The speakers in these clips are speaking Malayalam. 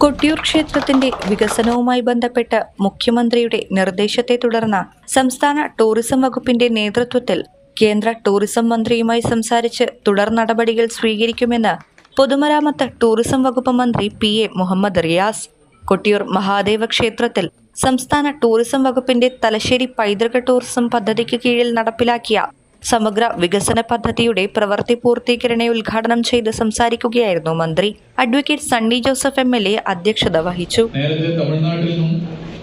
കൊട്ടിയൂർ ക്ഷേത്രത്തിന്റെ വികസനവുമായി ബന്ധപ്പെട്ട് മുഖ്യമന്ത്രിയുടെ നിർദ്ദേശത്തെ തുടർന്ന് സംസ്ഥാന ടൂറിസം വകുപ്പിന്റെ നേതൃത്വത്തിൽ കേന്ദ്ര ടൂറിസം മന്ത്രിയുമായി സംസാരിച്ച് തുടർ നടപടികൾ സ്വീകരിക്കുമെന്ന് പൊതുമരാമത്ത് ടൂറിസം വകുപ്പ് മന്ത്രി പി എ മുഹമ്മദ് റിയാസ് കൊട്ടിയൂർ മഹാദേവ ക്ഷേത്രത്തിൽ സംസ്ഥാന ടൂറിസം വകുപ്പിന്റെ തലശ്ശേരി പൈതൃക ടൂറിസം പദ്ധതിക്ക് കീഴിൽ നടപ്പിലാക്കിയ സമഗ്ര വികസന പദ്ധതിയുടെ പ്രവൃത്തി പൂർത്തീകരണ ഉദ്ഘാടനം ചെയ്ത് സംസാരിക്കുകയായിരുന്നു മന്ത്രി. Advocate Sunny Joseph M L A അധ്യക്ഷത വഹിച്ചു. നേരത്തെ തമിഴ്നാട്ടിൽ നിന്നും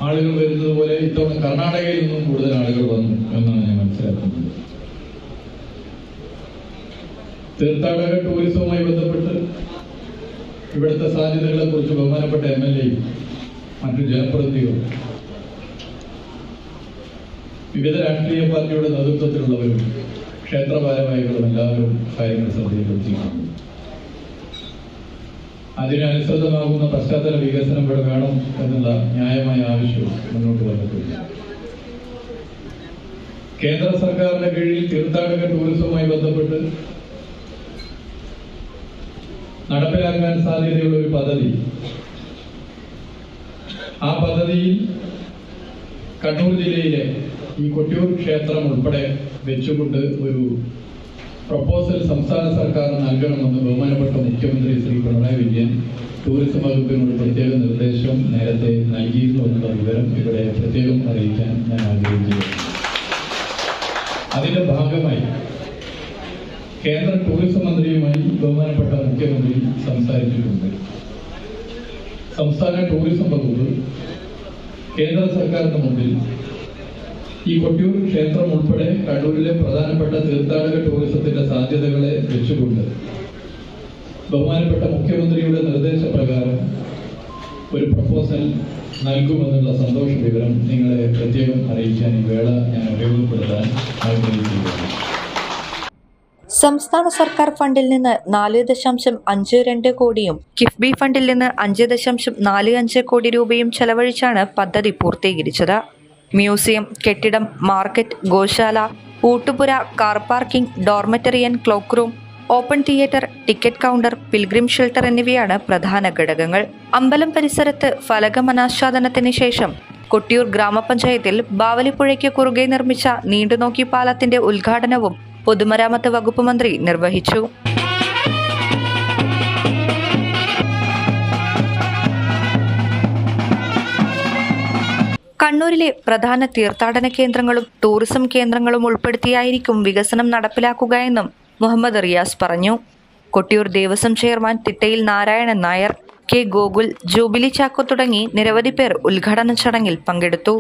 ആളുകൾ വരുന്നത് പോലെ ഇത്തവണ കർണാടകയിൽ നിന്നും കൂടുതൽ ആളുകൾ വന്നു എന്നാണ് ഞാൻ മനസ്സിലാക്കുന്നത്. തീർത്ഥാടക ടൂറിസവുമായി ബന്ധപ്പെട്ട് ഇവിടുത്തെ സാധ്യതകളെ കുറിച്ച് ബഹുമാനപ്പെട്ട എം എൽ എയും മറ്റു ജനപ്രതിനിധികളും വിവിധ രാഷ്ട്രീയ പാർട്ടിയുടെ നേതൃത്വത്തിലുള്ളവരും ക്ഷേത്ര ഭാരവാഹികളും എല്ലാവരും കാര്യങ്ങൾ ശ്രദ്ധയിൽപ്പെടുത്തിയിട്ടുണ്ട്. അതിനനുസൃതമാകുന്ന പശ്ചാത്തല വികസനം ഇവിടെ വേണം എന്നുള്ള ന്യായമായ ആവശ്യം മുന്നോട്ട് വന്നിട്ടുണ്ട്. കേന്ദ്ര സർക്കാരിന്റെ കീഴിൽ തീർത്ഥാടക ടൂറിസവുമായി ബന്ധപ്പെട്ട് നടപ്പിലാക്കാൻ സാധ്യതയുള്ള ഒരു പദ്ധതി. ആ പദ്ധതിയിൽ കണ്ണൂർ ജില്ലയിലെ ഈ കൊട്ടിയൂർ ക്ഷേത്രം ഉൾപ്പെടെ വെച്ചുകൊണ്ട് ഒരു പ്രപ്പോസൽ സംസ്ഥാന സർക്കാർ നൽകണമെന്ന് ബഹുമാനപ്പെട്ട മുഖ്യമന്ത്രി ശ്രീ പിണറായി വിജയൻ ടൂറിസം വകുപ്പിനോട് പ്രത്യേക നിർദ്ദേശം നേരത്തെ നൽകിയിരുന്നു എന്നുള്ള വിവരം ഇവിടെ പ്രത്യേകം അറിയിക്കാൻ ഞാൻ ആഗ്രഹിക്കുന്നു. അതിന്റെ ഭാഗമായി കേന്ദ്ര ടൂറിസം മന്ത്രിയുമായി ബഹുമാനപ്പെട്ട മുഖ്യമന്ത്രി സംസാരിച്ചിട്ടുണ്ട്. സംസ്ഥാന ടൂറിസം വകുപ്പ് കേന്ദ്ര സർക്കാരിന് മുമ്പിൽ ഈ കൊട്ടിയൂർ ക്ഷേത്രം ഉൾപ്പെടെ കണ്ണൂരിലെ പ്രധാനപ്പെട്ട തീർത്ഥാടക ടൂറിസത്തിന്റെ സാധ്യതകളെ വെച്ചുകൊണ്ട് ബഹുമാനപ്പെട്ട മുഖ്യമന്ത്രിയുടെ നിർദ്ദേശപ്രകാരം ഒരു പ്രപ്പോസൽ നൽകുമെന്നുള്ള സന്തോഷ വിവരം നിങ്ങളെ പ്രത്യേകം അറിയിക്കാൻ ഈ വേള ഞാൻ ഉപയോഗപ്പെടുത്താൻ ആഗ്രഹിക്കുകയാണ് സംസ്ഥാന സർക്കാർ ഫണ്ടിൽ നിന്ന് നാല് ദശാംശം അഞ്ച് രണ്ട് കോടിയും കിഫ്ബി ഫണ്ടിൽ നിന്ന് അഞ്ച് ദശാംശം നാല് അഞ്ച് കോടി രൂപയും ചെലവഴിച്ചാണ് പദ്ധതി പൂർത്തീകരിച്ചത്. മ്യൂസിയം കെട്ടിടം മാർക്കറ്റ് ഗോശാല ഊട്ടുപുര car parking dormitory and cloak room open theatre ticket counter pilgrim shelter എന്നിവയാണ് പ്രധാന ഘടകങ്ങൾ. അമ്പലം പരിസരത്ത് ഫലകമനാച്ഛാദനത്തിന് ശേഷം കൊട്ടിയൂർ ഗ്രാമപഞ്ചായത്തിൽ ബാവലിപ്പുഴയ്ക്ക് കുറുകെ നിർമ്മിച്ച നീണ്ടുനോക്കി പാലത്തിന്റെ ഉദ്ഘാടനവും പൊതുമരാമത്ത് വകുപ്പ് മന്ത്രി നിർവഹിച്ചു. കണ്ണൂരിലെ പ്രധാന തീർത്ഥാടന കേന്ദ്രങ്ങളും ടൂറിസം കേന്ദ്രങ്ങളും ഉൾപ്പെടുത്തിയായിരിക്കും വികസനം നടപ്പിലാക്കുക എന്നും മുഹമ്മദ് റിയാസ് പറഞ്ഞു. കൊട്ടിയൂർ ദേവസ്വം ചെയർമാൻ തിട്ടയിൽ നാരായണൻ നായർ കെ ഗോകുൽ ജൂബിലി ചാക്കോ തുടങ്ങി നിരവധി പേർ ഉദ്ഘാടന ചടങ്ങിൽ പങ്കെടുത്തു.